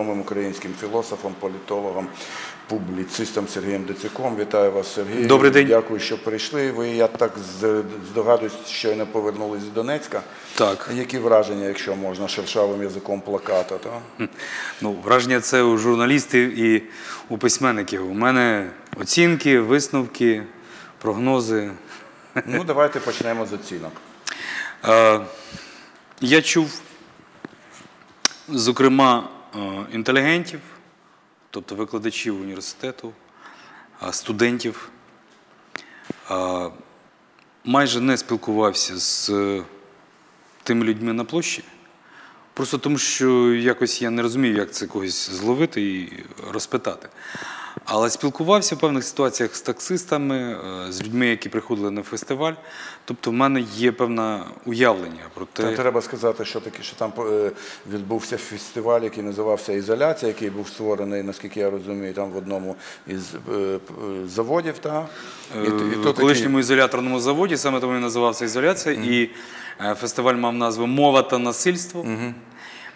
відомим українським філософом, політологом, публіцистом Сергієм Децюком. Вітаю вас, Сергій. Добрий день. Дякую, що прийшли. Ви, я так здогадуюсь, щойно повернулись з Донецька. Так. Які враження, якщо можна, шершавим язиком плаката? То? Ну, враження це у журналістів і у письменників. У мене оцінки, висновки, прогнози. Ну, давайте почнемо з оцінок. Е, я чув, зокрема, інтелігентів, тобто викладачів університету, е, студентів. Е, майже не спілкувався з е, тими людьми на площі. Просто тому, що якось я не розумів, як це когось зловити і розпитати. Але спілкувався в певних ситуаціях з таксистами, е, з людьми, які приходили на фестиваль. Тобто, в мене є певне уявлення про те. Та треба сказати, що таке, що там е, відбувся фестиваль, який називався Ізоляція, який був створений, наскільки я розумію, там в одному із е, заводів. Та? І, і в то такі- колишньому ізоляторному заводі, саме тому і називався ізоляція, і е, фестиваль мав назву Мова та насильство.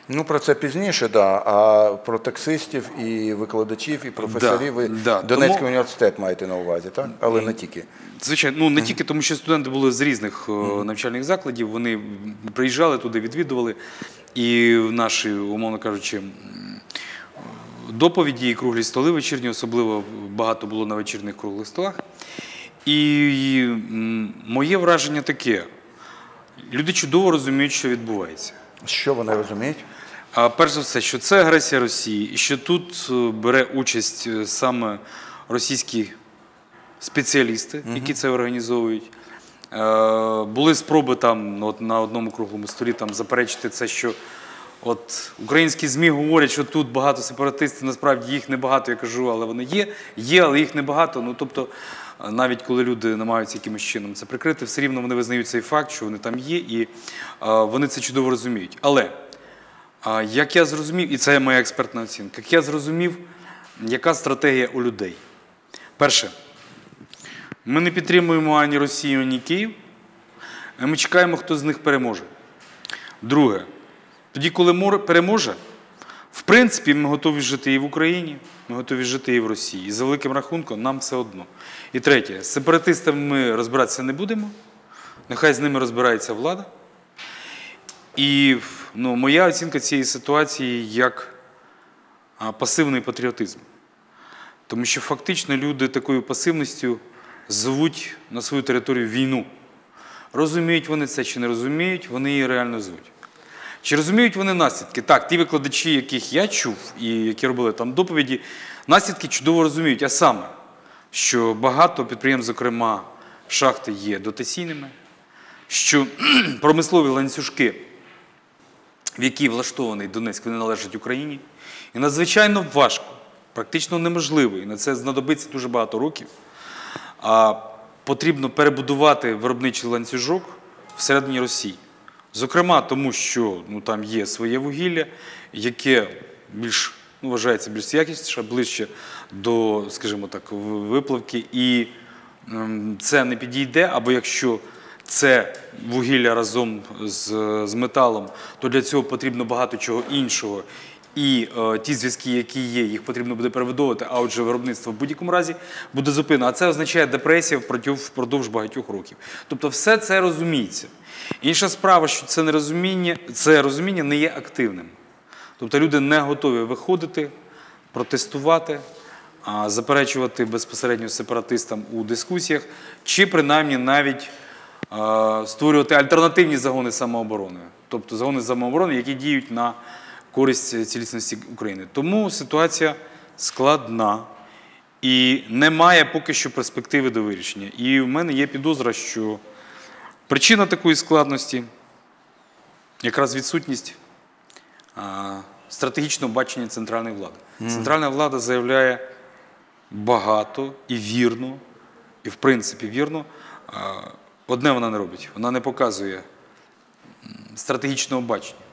Ну, про це пізніше, да. а про таксистів і викладачів, і професорів. ви да. Донецький Тому- університет маєте на увазі, так? Але не тільки. Звичайно, ну не тільки тому, що студенти були з різних е, навчальних закладів, вони приїжджали туди, відвідували. І в наші, умовно кажучи, доповіді і круглі столи вечірні, особливо багато було на вечірніх круглих столах. І моє враження таке: люди чудово розуміють, що відбувається. Що вони розуміють? А перш за все, що це агресія Росії, і що тут е, бере участь е, саме російські спеціалісти, які це організовують. Е, Були спроби там ну, на одному круглому столі там заперечити це, що от українські ЗМІ говорять, що тут багато сепаратистів, насправді їх небагато, я кажу, але вони є. Є, але їх небагато. Ну тобто, навіть коли люди намагаються якимось чином це прикрити, все рівно вони визнають цей факт, що вони там є, і вони це чудово розуміють. Але Як я зрозумів, і це моя експертна оцінка, як я зрозумів, яка стратегія у людей? Перше, ми не підтримуємо ані Росію, ані Київ. Ми чекаємо, хто з них переможе. Друге, тоді, коли переможе, в принципі, ми готові жити і в Україні, ми готові жити і в Росії. І за великим рахунком нам все одно. І третє, з сепаратистами ми розбиратися не будемо. Нехай з ними розбирається влада. І ну, моя оцінка цієї ситуації як пасивний патріотизм. Тому що фактично люди такою пасивністю звуть на свою територію війну. Розуміють вони це чи не розуміють, вони її реально звуть. Чи розуміють вони наслідки? Так, ті викладачі, яких я чув і які робили там доповіді, наслідки чудово розуміють. А саме, що багато підприємств, зокрема, шахти є дотаційними, що промислові ланцюжки в якій влаштований Донецьк, вони належать Україні. І надзвичайно важко, практично неможливо, і на це знадобиться дуже багато років. А потрібно перебудувати виробничий ланцюжок всередині Росії. Зокрема, тому що ну, там є своє вугілля, яке більш ну, вважається більш якісніше, ближче до, скажімо так, виплавки. І ем, це не підійде, або якщо це вугілля разом з, з металом, то для цього потрібно багато чого іншого. І е, ті зв'язки, які є, їх потрібно буде перевидовувати, а отже, виробництво в будь-якому разі буде зупинено. А це означає депресія впродовж багатьох років. Тобто, все це розуміється. Інша справа, що це нерозуміння, це розуміння не є активним. Тобто люди не готові виходити, протестувати, заперечувати безпосередньо сепаратистам у дискусіях, чи принаймні навіть створювати альтернативні загони самооборони, тобто загони самооборони, які діють на користь цілісності України. Тому ситуація складна і немає поки що перспективи до вирішення. І в мене є підозра, що причина такої складності якраз відсутність стратегічного бачення центральної влади. Центральна влада заявляє багато і вірно, і в принципі вірно. Одне вона не робить. Вона не показує стратегічного бачення.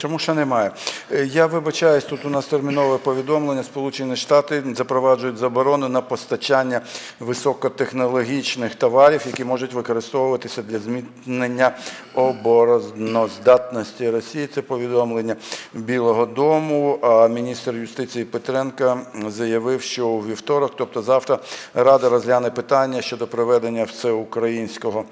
Чому ще немає? Е, Я вибачаюсь, тут у нас термінове повідомлення. Сполучені Штати запроваджують заборону на постачання високотехнологічних товарів, які можуть використовуватися для зміцнення обороноздатності Росії. Це повідомлення Білого Дому. А міністр юстиції Петренка заявив, що у вівторок, тобто завтра, Рада розгляне питання щодо проведення всеукраїнського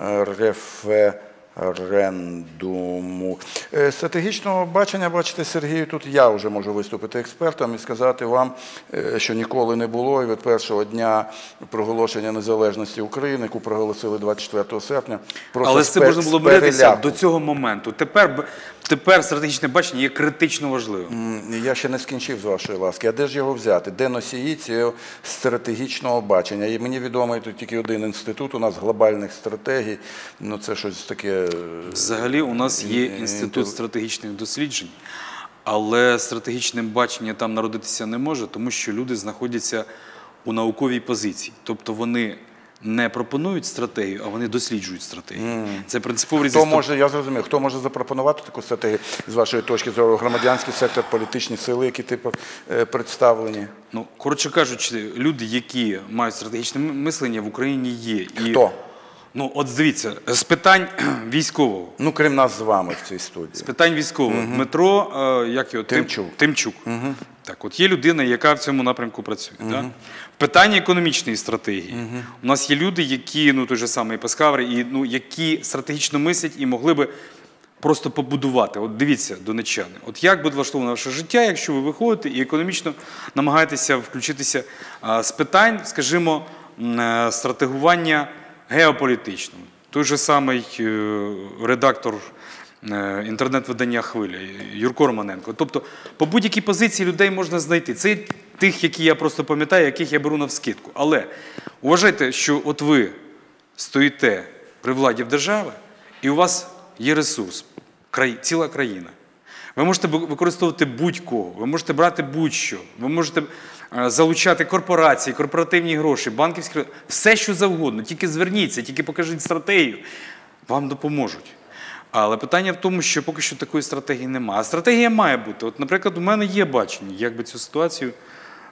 е, референдуму референдуму. Е, Стратегічного бачення, бачите, Сергію, тут я вже можу виступити експертом і сказати вам, е, що ніколи не було, і від першого дня проголошення незалежності України, яку проголосили 24 серпня, просто Але з цим можна було з до цього моменту. Тепер, тепер стратегічне бачення є критично важливим. Я ще не скінчив з вашої ласки. А де ж його взяти? Де носії цього стратегічного бачення? І мені відомий тут тільки один інститут. У нас глобальних стратегій. Ну це щось таке. Е, Взагалі, у нас є інститут стратегічних досліджень, але стратегічним баченням там народитися не може, тому що люди знаходяться у науковій позиції. Тобто вони не пропонують стратегію, а вони досліджують стратегію. Це принципово Хто може, я зрозумів, хто може запропонувати таку стратегію з вашої точки зору? Громадянський сектор, політичні сили, які типу е, представлені? Ну, коротше кажучи, люди, які мають стратегічне мислення в Україні є. І, Хто? Ну, от дивіться, з питань військового. Ну, крім нас з вами в цій студії. З питань військового. Дмитро, е, як його? Тим- Тимчук. Тимчук. Так, от є людина, яка в цьому напрямку працює. Да? В питанні економічної стратегії. У нас є люди, які, ну той же самий Паскаври, і, ну, які стратегічно мислять і могли би просто побудувати. От дивіться, донечани, от як буде влаштоване ваше життя, якщо ви виходите і економічно намагаєтеся включитися а, з питань, скажімо, е, стратегування геополітичного. Той же самий е, редактор е, інтернет-видання Хвиля Юрко Романенко. Тобто, по будь-якій позиції людей можна знайти. Це тих, які я просто пам'ятаю, яких я беру на вскидку. Але вважайте, що от ви стоїте при владі в держави, і у вас є ресурс, ціла країна. Ви можете використовувати будь-кого, ви можете брати будь-що, ви можете залучати корпорації, корпоративні гроші, банківські все, що завгодно. Тільки зверніться, тільки покажіть стратегію, вам допоможуть. Але питання в тому, що поки що такої стратегії немає. А стратегія має бути. От, наприклад, у мене є бачення, як би цю ситуацію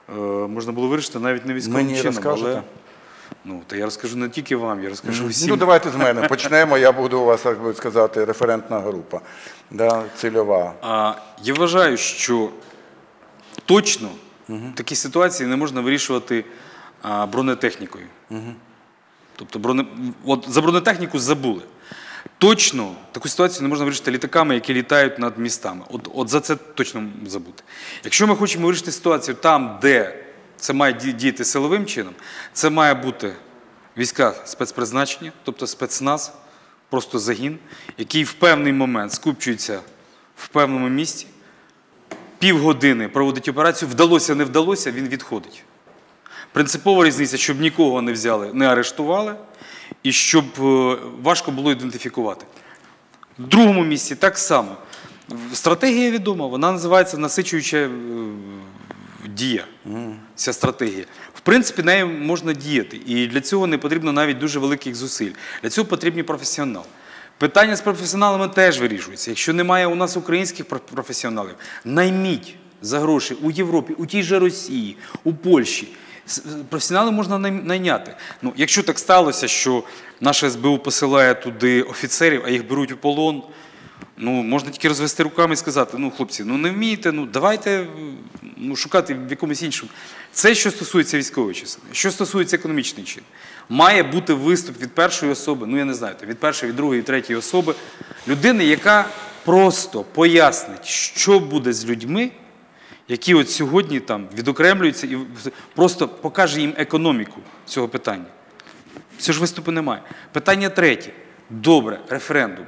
е, можна було вирішити навіть не військовим Мені чином. розкажете? Але, ну, та я розкажу не тільки вам, я розкажу всім. Ну, давайте з мене почнемо. Я буду у вас, так би сказати, референтна група. Да, цільова. А, я вважаю, що точно такі ситуації не можна вирішувати а, бронетехнікою. Тобто броне... от за бронетехніку забули. Точно таку ситуацію не можна вирішити літаками, які літають над містами. От, от за це точно забути. Якщо ми хочемо вирішити ситуацію там, де це має діяти силовим чином, це має бути війська спецпризначення, тобто спецназ, просто загін, який в певний момент скупчується в певному місці, півгодини проводить операцію, вдалося, не вдалося, він відходить. Принципова різниця, щоб нікого не взяли, не арештували, і щоб е, важко було ідентифікувати. В другому місці так само. Стратегія відома, вона називається насичуюча е, дія. Ця стратегія. В принципі, нею можна діяти. І для цього не потрібно навіть дуже великих зусиль. Для цього потрібні професіонали. Питання з професіоналами теж вирішується. Якщо немає у нас українських професіоналів, найміть за гроші у Європі, у тій же Росії, у Польщі. Професіонали можна найняти. Ну, якщо так сталося, що наша СБУ посилає туди офіцерів, а їх беруть у полон, ну можна тільки розвести руками і сказати: ну, хлопці, ну не вмієте, ну давайте ну, шукати в якомусь іншому. Це що стосується військової частини. Що стосується економічної частини. Має бути виступ від першої особи, ну я не знаю, від першої, від другої, від третьої особи, людини, яка просто пояснить, що буде з людьми, які от сьогодні там відокремлюються і просто покаже їм економіку цього питання. Цього ж виступу немає. Питання третє. Добре, референдум.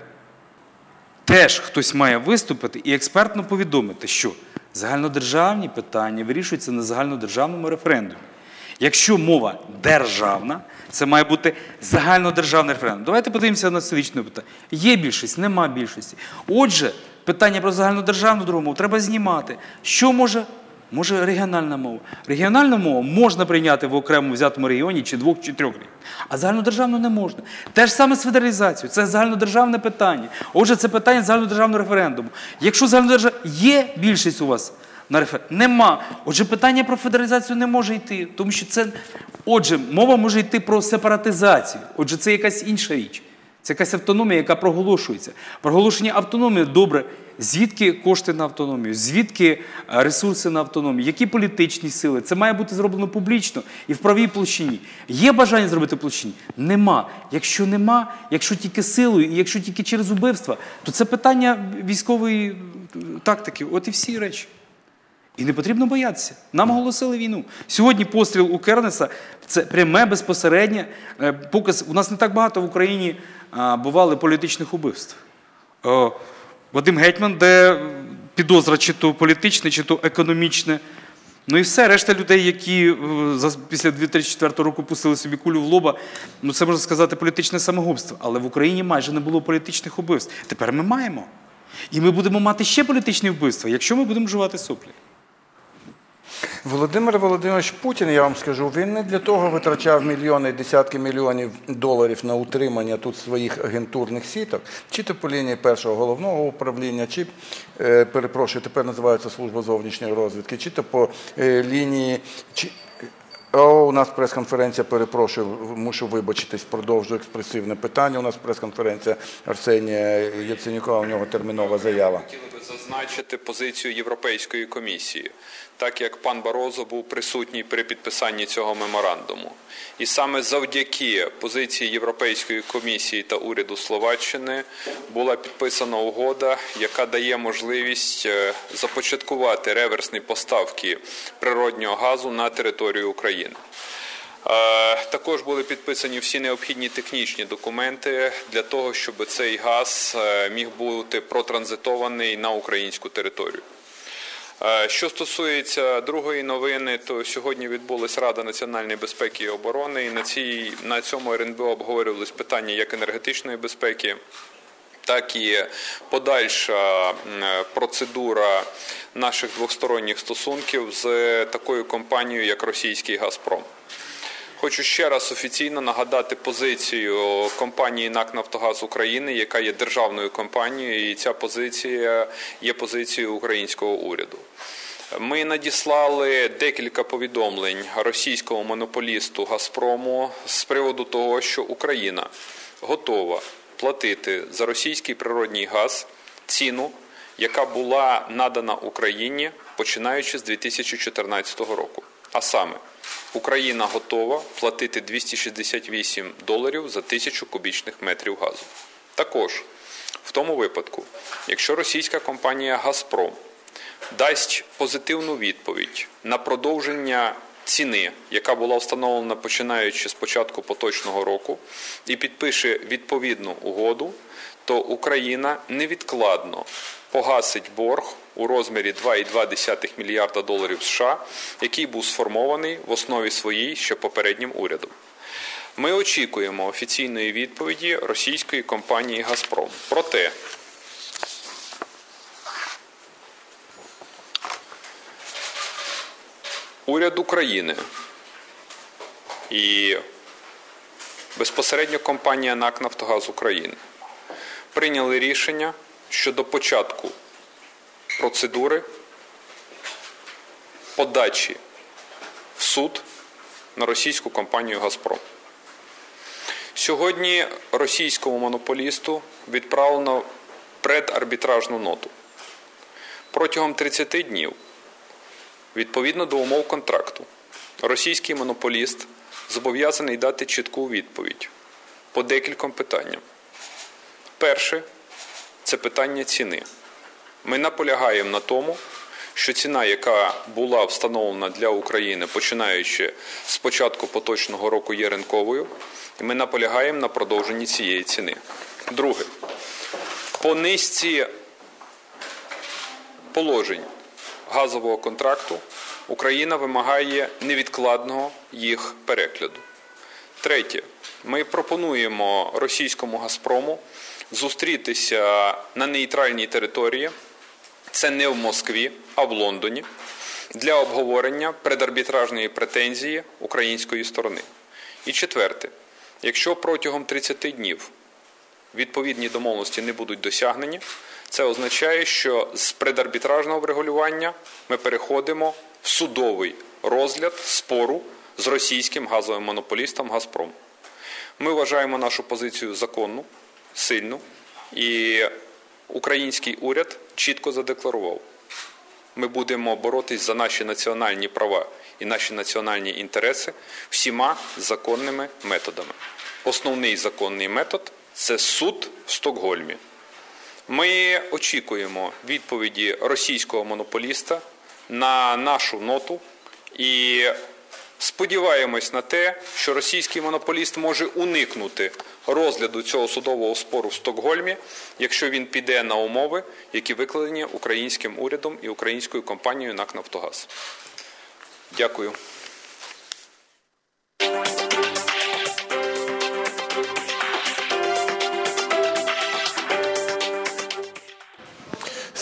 Теж хтось має виступити і експертно повідомити, що загальнодержавні питання вирішуються на загальнодержавному референдумі. Якщо мова державна, це має бути загальнодержавний референдум. Давайте подивимося на столичне питання. Є більшість, нема більшості. Отже, питання про загальнодержавну другу мову треба знімати. Що може Може регіональна мова. Регіональну мову можна прийняти в окремому взятому регіоні чи двох, чи трьох регіонах. А загальнодержавну не можна. Те ж саме з федералізацією. Це загальнодержавне питання. Отже, це питання загальнодержавного референдуму. Якщо загальнодержав... є більшість у вас на референдумі? Нема. Отже, питання про федералізацію не може йти. Тому що це. Отже, мова може йти про сепаратизацію. Отже, це якась інша річ. Це якась автономія, яка проголошується. Проголошення автономії добре. Звідки кошти на автономію? Звідки е, ресурси на автономію? Які політичні сили? Це має бути зроблено публічно і в правій площині. Є бажання зробити площині? Нема. Якщо нема, якщо тільки силою, і якщо тільки через убивства, то це питання військової е, тактики. От і всі речі. І не потрібно боятися. Нам оголосили війну. Сьогодні постріл у Кернеса це пряме безпосереднє е, показ. У нас не так багато в Україні бували політичних убивств. Вадим Гетьман, де підозра чи то політичне, чи то економічне. Ну і все, решта людей, які е, після 2004 року пустили собі кулю в лоба, ну це можна сказати політичне самогубство. Але в Україні майже не було політичних убивств. Тепер ми маємо. І ми будемо мати ще політичні вбивства, якщо ми будемо жувати соплі. Володимир Володимирович Путін, я вам скажу, він не для того витрачав мільйони, десятки мільйонів доларів на утримання тут своїх агентурних сіток, чи то по лінії першого головного управління, чи е, перепрошую, тепер називається служба зовнішньої розвідки, чи то по е, лінії. Чи... У нас прес-конференція, перепрошую, мушу вибачитись, продовжую експресивне питання. У нас прес-конференція Арсенія Яценюка, у нього термінова заява. Хотіли би зазначити позицію Європейської комісії, так як пан Барозо був присутній при підписанні цього меморандуму. І саме завдяки позиції Європейської комісії та уряду Словаччини була підписана угода, яка дає можливість е, започаткувати реверсні поставки природнього газу на територію України. Е, Також були підписані всі необхідні технічні документи для того, щоб цей газ е, міг бути протранзитований на українську територію. Е, Що стосується другої новини, то сьогодні відбулася Рада національної безпеки і оборони, і на цій на цьому РНБО обговорювалися питання як енергетичної безпеки, так і подальша процедура наших двосторонніх стосунків з такою компанією, як російський Газпром. Хочу ще раз офіційно нагадати позицію компанії НАК Нафтогаз України, яка є державною компанією, і ця позиція є позицією українського уряду. Ми надіслали декілька повідомлень російському монополісту Газпрому з приводу того, що Україна готова платити за російський природній газ ціну, яка була надана Україні починаючи з 2014 року. А саме Україна готова платити 268 доларів за тисячу кубічних метрів газу. Також в тому випадку, якщо російська компанія Газпром дасть позитивну відповідь на продовження ціни, яка була встановлена починаючи з початку поточного року, і підпише відповідну угоду, то Україна невідкладно погасить борг у розмірі 2,2 мільярда доларів США, який був сформований в основі своїй ще попереднім урядом. Ми очікуємо офіційної відповіді російської компанії Газпром. Проте уряд України і безпосередньо компанія НАК Нафтогаз України прийняли рішення щодо початку процедури подачі в суд на російську компанію Газпром. Сьогодні російському монополісту відправлено предарбітражну ноту. Протягом 30 днів, відповідно до умов контракту, російський монополіст зобов'язаний дати чітку відповідь по декільком питанням. Перше це питання ціни. Ми наполягаємо на тому, що ціна, яка була встановлена для України, починаючи з початку поточного року, є ринковою, і ми наполягаємо на продовженні цієї ціни. Друге, по низці положень газового контракту Україна вимагає невідкладного їх перегляду. Третє, ми пропонуємо російському Газпрому зустрітися на нейтральній території. Це не в Москві, а в Лондоні, для обговорення предарбітражної претензії української сторони. І четверте, якщо протягом 30 днів відповідні домовленості не будуть досягнені, це означає, що з предарбітражного врегулювання ми переходимо в судовий розгляд спору з російським газовим монополістом Газпром. Ми вважаємо нашу позицію законну, сильну, і український уряд чітко задекларував. Ми будемо боротись за наші національні права і наші національні інтереси всіма законними методами. Основний законний метод це суд в Стокгольмі. Ми очікуємо відповіді російського монополіста на нашу ноту і сподіваємось на те, що російський монополіст може уникнути розгляду цього судового спору в Стокгольмі, якщо він піде на умови, які викладені українським урядом і українською компанією НАК Нафтогаз. Дякую.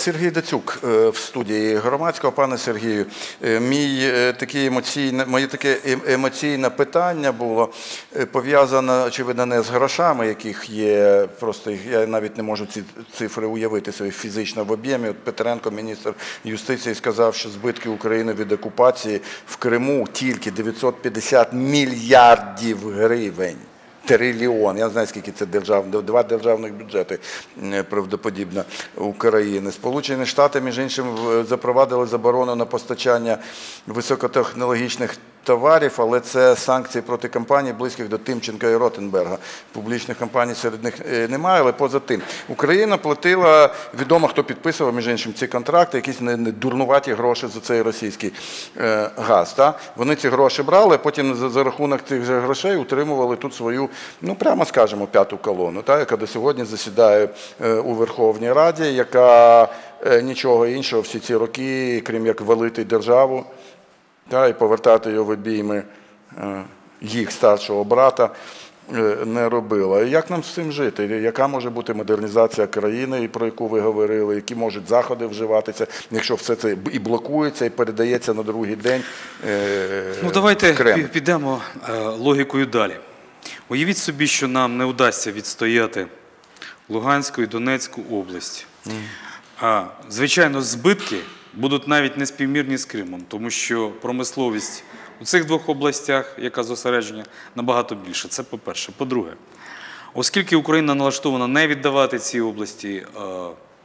Сергій Дацюк е, в студії громадського. Пане Сергію, е, мій е, такий емоційне, моє таке ем- емоційне питання було пов'язане, очевидно, не з грошами, яких є. Просто я навіть не можу ці цифри уявити собі фізично в об'ємі. От Петренко, міністр юстиції, сказав, що збитки України від окупації в Криму тільки 950 мільярдів гривень. Трильйон. Я не знаю, скільки це держав, два державних бюджети правдоподібно України. Сполучені Штати, між іншим, запровадили заборону на постачання високотехнологічних товарів, але це санкції проти компаній, близьких до Тимченка і Ротенберга. Публічних компаній серед них е, немає, але поза тим. Україна платила, відомо, хто підписував, між іншим, ці контракти, якісь не, дурнуваті гроші за цей російський е, газ. Та? Вони ці гроші брали, потім за, за рахунок цих же грошей утримували тут свою, ну прямо скажемо, п'яту колону, та? яка до сьогодні засідає е, у Верховній Раді, яка нічого іншого всі ці роки, крім як валити державу та, і повертати його в обійми е, їх старшого брата е, не робила. І Як нам з цим жити? Яка може бути модернізація країни, про яку ви говорили, які можуть заходи вживатися, якщо все це і блокується, і передається на другий день? е, Ну давайте пі- підемо логікою далі. Уявіть собі, що нам не вдасться відстояти Луганську і Донецьку область. А, звичайно, збитки будуть навіть не співмірні з Кримом, тому що промисловість у цих двох областях, яка зосередження, набагато більше. Це по-перше. По-друге, оскільки Україна налаштована не віддавати ці області е,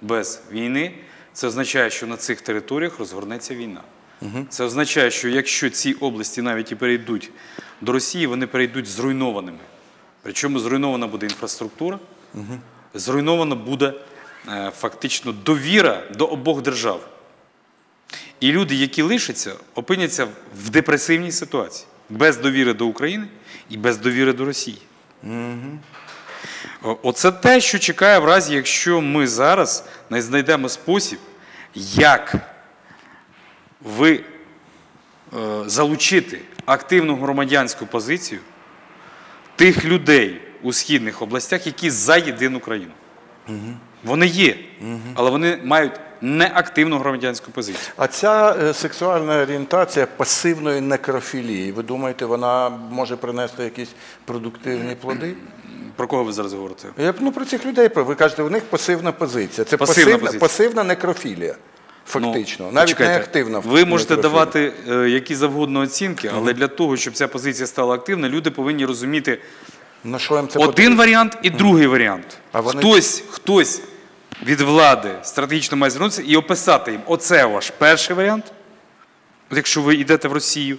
без війни, це означає, що на цих територіях розгорнеться війна. Це означає, що якщо ці області навіть і перейдуть до Росії, вони перейдуть зруйнованими. Причому зруйнована буде інфраструктура, зруйнована буде е, фактично довіра до обох держав. І люди, які лишаться, опиняться в депресивній ситуації без довіри до України і без довіри до Росії. О- Оце те, що чекає в разі, якщо ми зараз не знайдемо спосіб, як ви е, залучити активну громадянську позицію тих людей у східних областях, які за єдину країну. Вони є, але вони мають неактивну громадянську позицію. А ця е, сексуальна орієнтація пасивної некрофілії, ви думаєте, вона може принести якісь продуктивні плоди? Про кого ви зараз говорите? Я ну, про цих людей, ви кажете, у них пасивна позиція. Це Пасивна пасивна, позиція. пасивна некрофілія, фактично. Ну, Навіть не активна. Ви можете давати е, які завгодно оцінки, але для того, щоб ця позиція стала активна, люди повинні розуміти На що їм це один потрібно? варіант і другий варіант. А вони- Хтось, хтось від влади стратегічно має звернутися і описати їм: оце ваш перший варіант. От якщо ви йдете в Росію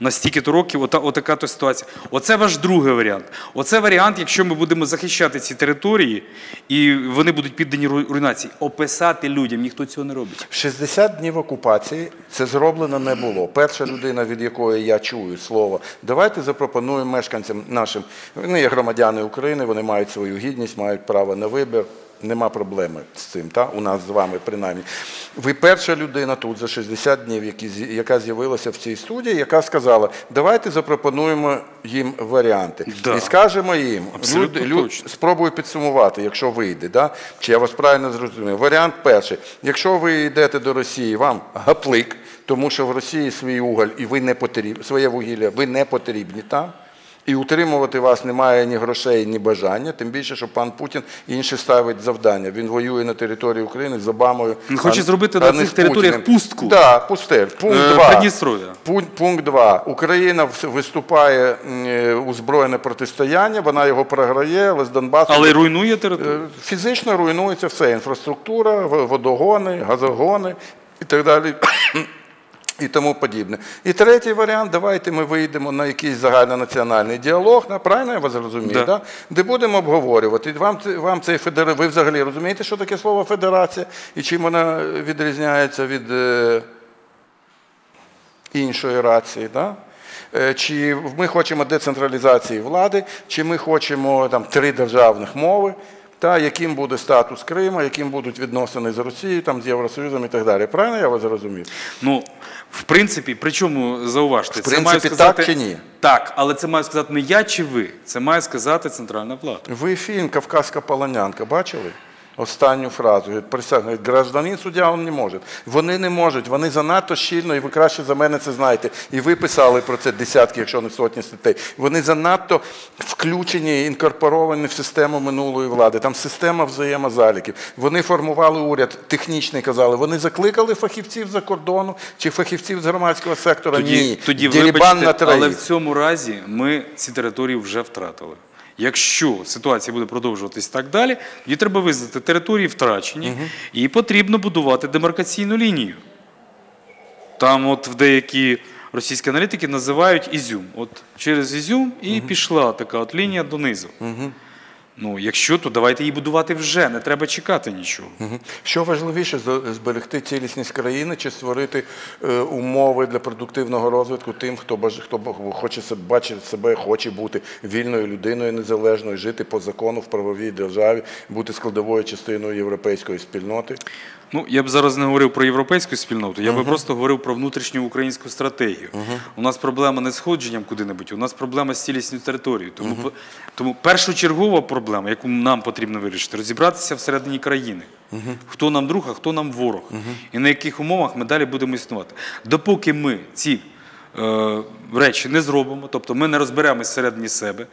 на стільки-то років, ота, отака то ситуація. Оце ваш другий варіант. Оце варіант, якщо ми будемо захищати ці території і вони будуть піддані руйнації. Описати людям, ніхто цього не робить. 60 днів окупації це зроблено не було. Перша людина, від якої я чую слово, давайте запропонуємо мешканцям нашим. Вони є громадяни України, вони мають свою гідність, мають право на вибір. Нема проблеми з цим, та? у нас з вами принаймні. Ви перша людина тут за 60 днів, яка з'явилася в цій студії, яка сказала, давайте запропонуємо їм варіанти. Да. І скажемо їм, Абсолютно люд- люд- спробую підсумувати, якщо вийде. Да? Чи я вас правильно зрозумів? Варіант перший. Якщо ви йдете до Росії, вам гаплик, тому що в Росії свій уголь і ви не потрібні, своє вугілля, ви не потрібні там. І утримувати вас немає ні грошей, ні бажання, тим більше, що пан Путін інше ставить завдання. Він воює на території України з Обамою. Він хоче а- зробити а на цих територіях пустку. Да, пустель. Пункт Е, 2. Придністров'я. Пункт, пункт 2. Україна виступає е, у збройне протистояння, вона його програє, але з Донбасу Але руйнує територію. Е, Фізично руйнується все: інфраструктура, водогони, газогони і так далі. І тому подібне. І третій варіант, давайте ми вийдемо на якийсь загальнонаціональний діалог, на- правильно я вас розумію, Да. да. де будемо обговорювати. Вам, вам цей федер... Ви взагалі розумієте, що таке слово федерація і чим вона відрізняється від е... іншої рації? Да? Е, Чи ми хочемо децентралізації влади, чи ми хочемо там три державних мови, та яким буде статус Криму, яким будуть відносини з Росією, там з Євросоюзом і так далі. Правильно я вас зрозумів? Ну, в принципі, причому зауважте, В це має принципі, сказати так чи ні? Так, але це має сказати не я чи ви. Це має сказати центральна влада. Ви фільм Кавказька полонянка бачили? Останню фразу. Говорить, Присягну, гражданин суддя він не може. Вони не можуть, вони занадто щільно, і ви краще за мене це знаєте. І ви писали про це десятки, якщо не сотні статей. Вони занадто включені, інкорпоровані в систему минулої влади. Там система взаємозаліків. Вони формували уряд, технічний казали. Вони закликали фахівців за кордону чи фахівців з громадського сектора. Тоді, Ні. тоді Дерибан на вибачте, але в цьому разі ми ці території вже втратили. Якщо ситуація буде продовжуватись так далі, тоді треба визнати території втрачені, і потрібно будувати демаркаційну лінію. Там, от в деякі російські аналітики називають Ізюм. От через Ізюм і пішла така от лінія донизу. Ну, якщо, то давайте її будувати вже, не треба чекати нічого. Що важливіше зберегти цілісність країни чи створити е, умови для продуктивного розвитку тим, хто баж, хто хоче себе бачити себе, хоче бути вільною людиною незалежною, жити по закону в правовій державі, бути складовою частиною європейської спільноти. Ну, я б зараз не говорив про європейську спільноту, я би просто говорив про внутрішню українську стратегію. У нас проблема не з сходженням куди-небудь, у нас проблема з цілісністю території. Тому, по- тому першочергова проблема, яку нам потрібно вирішити, розібратися всередині країни. Хто нам друг, а хто нам ворог. І на яких умовах ми далі будемо існувати. Допоки ми ці е, речі не зробимо, тобто ми не розберемось всередині себе.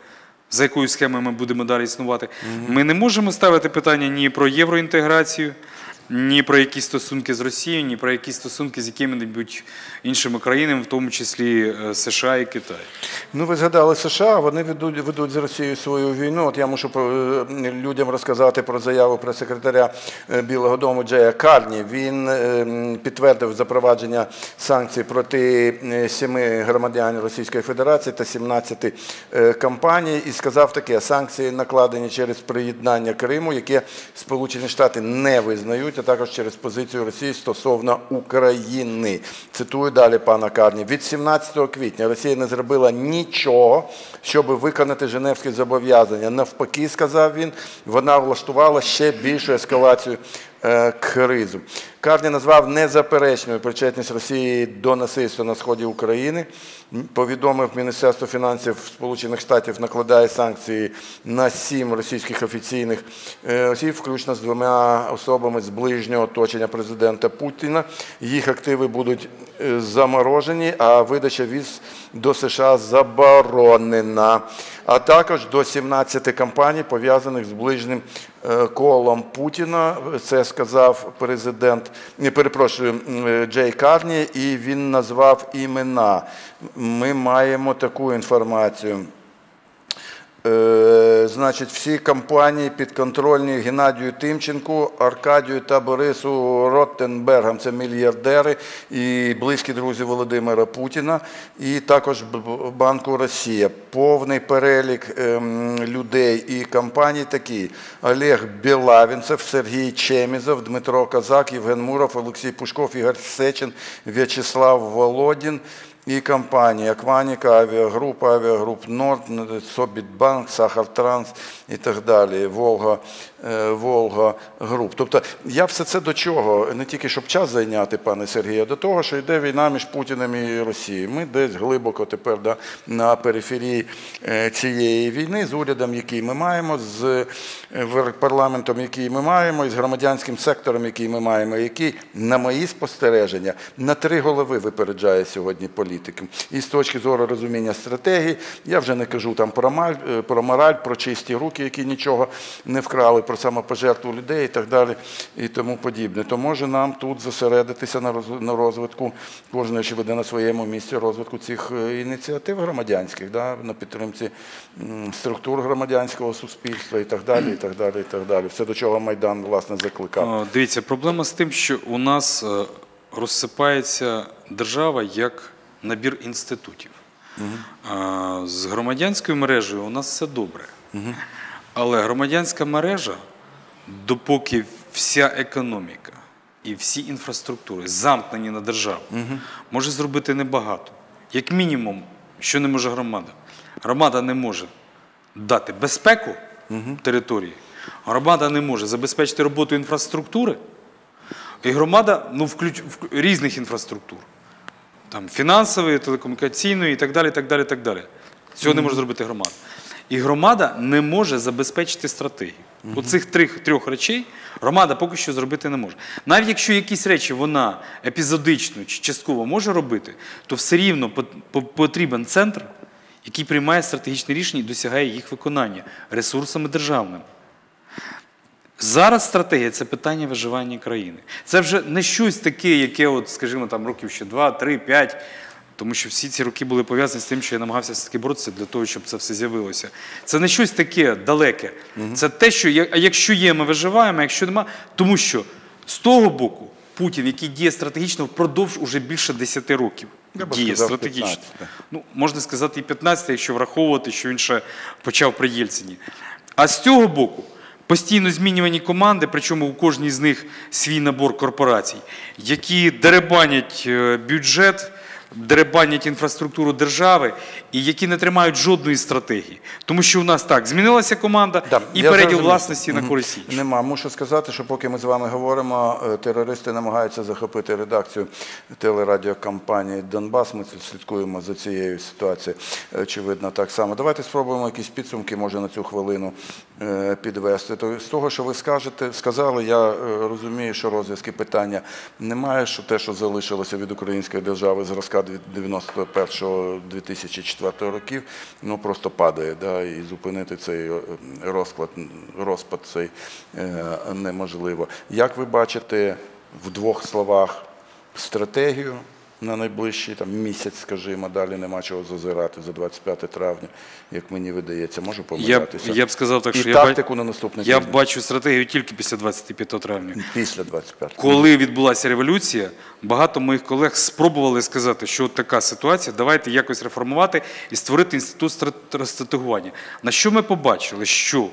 За якою схемою ми будемо далі існувати, ми не можемо ставити питання ні про євроінтеграцію, ні про якісь стосунки з Росією, ні про якісь стосунки з якими-небудь іншими країнами, в тому числі е, США і Китай. Ну, ви згадали США, вони ведуть, ведуть з Росією свою війну. От я мушу е, людям розказати про заяву прес-секретаря е, Білого Дому Джея Карні. Він підтвердив запровадження санкцій проти семи громадян Російської Федерації та 17 е, компаній і сказав таке: санкції накладені через приєднання Криму, яке Сполучені Штати не визнають, а також через позицію Росії стосовно України. Цитую далі пана Карні. Від 17 квітня Росія не зробила нічого, щоб виконати Женевські зобов'язання. Навпаки, сказав він, вона влаштувала ще більшу ескалацію е, кризу. Карні назвав незаперечною причетність Росії до насильства на сході України. Повідомив Міністерство фінансів Сполучених Штатів накладає санкції на сім російських офіційних е, осіб, включно з двома особами з ближнього оточення президента Путіна. Їх активи будуть е, заморожені, а видача віз до США заборонена. А також до 17 компаній, пов'язаних з ближнім е, колом Путіна. Це сказав президент, перепрошую, е, Джей Карні, і він назвав імена. Ми маємо таку інформацію. Е, Значить, всі компанії підконтрольні Геннадію Тимченку, Аркадію та Борису Роттенбергам, це мільярдери і близькі друзі Володимира Путіна, і також Банку Росія. Повний перелік ем, людей і компаній такі: Олег Білавінцев, Сергій Чемізов, Дмитро Козак, Євген Муров, Олексій Пушков, Ігор Сечин, В'ячеслав Володін. І компанії Акваніка, Авіагрупа, Авіагруп Норд, Собітбанк, Сахартранс і так далі, Волга, е, Волга Груп. Тобто я все це до чого? Не тільки щоб час зайняти, пане Сергію, а до того, що йде війна між Путіним і Росією. Ми десь глибоко тепер да, на периферії е, цієї війни з урядом, який ми маємо, з е, парламентом, який ми маємо, і з громадянським сектором, який ми маємо, який, на мої спостереження, на три голови випереджає сьогодні політики. І з точки зору розуміння стратегії, я вже не кажу там про мораль, е, про мораль, про чисті руки, які нічого не вкрали, про самопожертву людей і так далі, і тому подібне. То може нам тут зосередитися на роз- на розвитку, кожен очевидно на своєму місці розвитку цих е, ініціатив громадянських, да, на підтримці структур громадянського суспільства і так далі, і так далі, і так далі. Все до чого Майдан власне закликав. Дивіться, проблема з тим, що у нас е, розсипається держава як набір інститутів. З громадянською мережею у нас все добре. Але громадянська мережа, допоки вся економіка і всі інфраструктури замкнені на державу, може зробити небагато. Як мінімум, що не може громада? Громада не може дати безпеку території, громада не може забезпечити роботу інфраструктури, і громада ну, різних інфраструктур. Там, фінансової, телекомунікаційної і так далі. так далі, так далі. Цього не може зробити громада. І громада не може забезпечити стратегію. Оцих трьох, трьох речей громада поки що зробити не може. Навіть якщо якісь речі вона епізодично чи частково може робити, то все рівно пот- потрібен центр, який приймає стратегічні рішення і досягає їх виконання ресурсами державними. Зараз стратегія це питання виживання країни. Це вже не щось таке, яке, от, скажімо, там років ще 2, 3, 5. Тому що всі ці роки були пов'язані з тим, що я намагався все-таки боротися для того, щоб це все з'явилося. Це не щось таке далеке. Це те, що якщо є, ми виживаємо, а якщо нема. Тому що з того боку Путін, який діє стратегічно впродовж уже більше 10 років. Я діє сказав, стратегічно. 15. Ну, можна сказати, і 15, якщо враховувати, що він ще почав при Єльцині. А з цього боку постійно змінювані команди, причому у кожній з них свій набор корпорацій, які деребанять е, бюджет, деребанять інфраструктуру держави і які не тримають жодної стратегії. Тому що у нас так, змінилася команда Да, і переділ зрозумів. власності на користь інших. Нема. Мушу сказати, що поки ми з вами говоримо, е, терористи намагаються захопити редакцію телерадіокомпанії Донбас. Ми слідкуємо за цією ситуацією. е, Очевидно, так само. Давайте спробуємо якісь підсумки, може, на цю хвилину е, підвести. То з того, що ви скажете, сказали, я розумію, що розв'язки питання немає, що те, що залишилося від української держави зразка 91-2004 років, ну просто падає, да, і зупинити цей е, розклад, розпад цей е, неможливо. Як ви бачите в двох словах стратегію на найближчий там, місяць, скажімо, далі нема чого зазирати за 25 травня, як мені видається, можу Я, помилятися. я б сказав так, І що я, ба- тактику на наступний я тиждень. бачу стратегію тільки після 25 травня. Після 25 Коли відбулася революція, багато моїх колег спробували сказати, що от така ситуація, давайте якось реформувати і створити інститут стра- стратегування. На що ми побачили? Що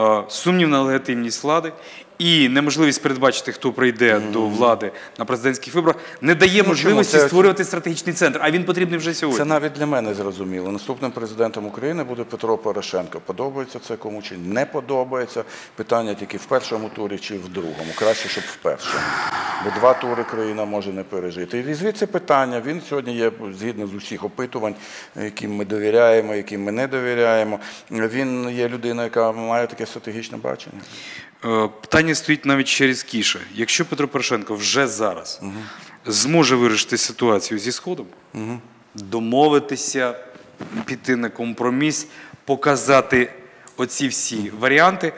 е, сумнів на легітимність влади і неможливість передбачити, хто прийде до влади на президентських виборах, не дає Ну, можливості? Це- створювати стратегічний центр, а він потрібний вже сьогодні. Це навіть для мене зрозуміло. Наступним президентом України буде Петро Порошенко. Подобається це кому чи не подобається. Питання тільки в першому турі чи в другому. Краще, щоб в першому. Бо два тури країна може не пережити. І звідси питання. Він сьогодні є згідно з усіх опитувань, яким ми довіряємо, яким ми не довіряємо. Він є людина, яка має таке стратегічне бачення. Е, Питання стоїть навіть через кіше. Якщо Петро Порошенко вже зараз зможе вирішити ситуацію зі Сходом, домовитися, піти на компроміс, показати оці всі варіанти,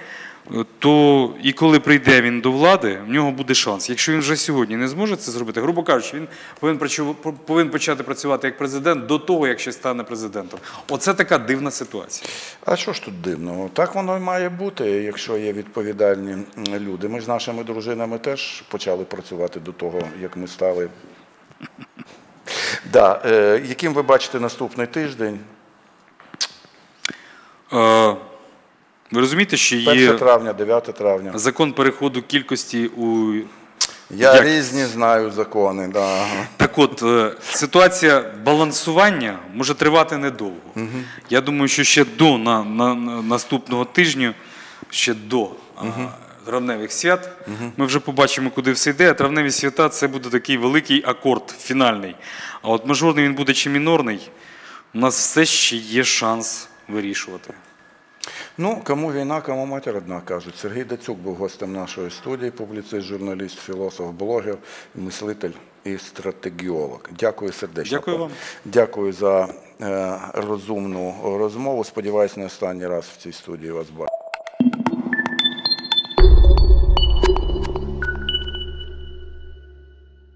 то і коли прийде він до влади, в нього буде шанс. Якщо він вже сьогодні не зможе це зробити, грубо кажучи, він повинен, повинен почати працювати як президент до того, як ще стане президентом. Оце така дивна ситуація. А що ж тут дивного? Так воно і має бути, якщо є відповідальні люди. Ми з нашими дружинами теж почали працювати до того, як ми стали. Да, е, яким ви бачите наступний тиждень? Ви розумієте, що 1 є травня, 9 травня. закон переходу кількості у Я Як? різні знаю закони. Да. Так от, е, ситуація балансування може тривати недовго. Я думаю, що ще до на, на, на наступного тижня, ще до а, травневих свят, ми вже побачимо, куди все йде. А травневі свята це буде такий великий акорд фінальний. А от мажорний він буде чи мінорний, у нас все ще є шанс вирішувати. Ну, кому війна, кому матір одна кажуть. Сергій Дацюк був гостем нашої студії, публіцист, журналіст, філософ, блогер, мислитель і стратегіолог. Дякую сердечно. Дякую вам. Дякую за е, розумну розмову. Сподіваюсь, не останній раз в цій студії вас бачу.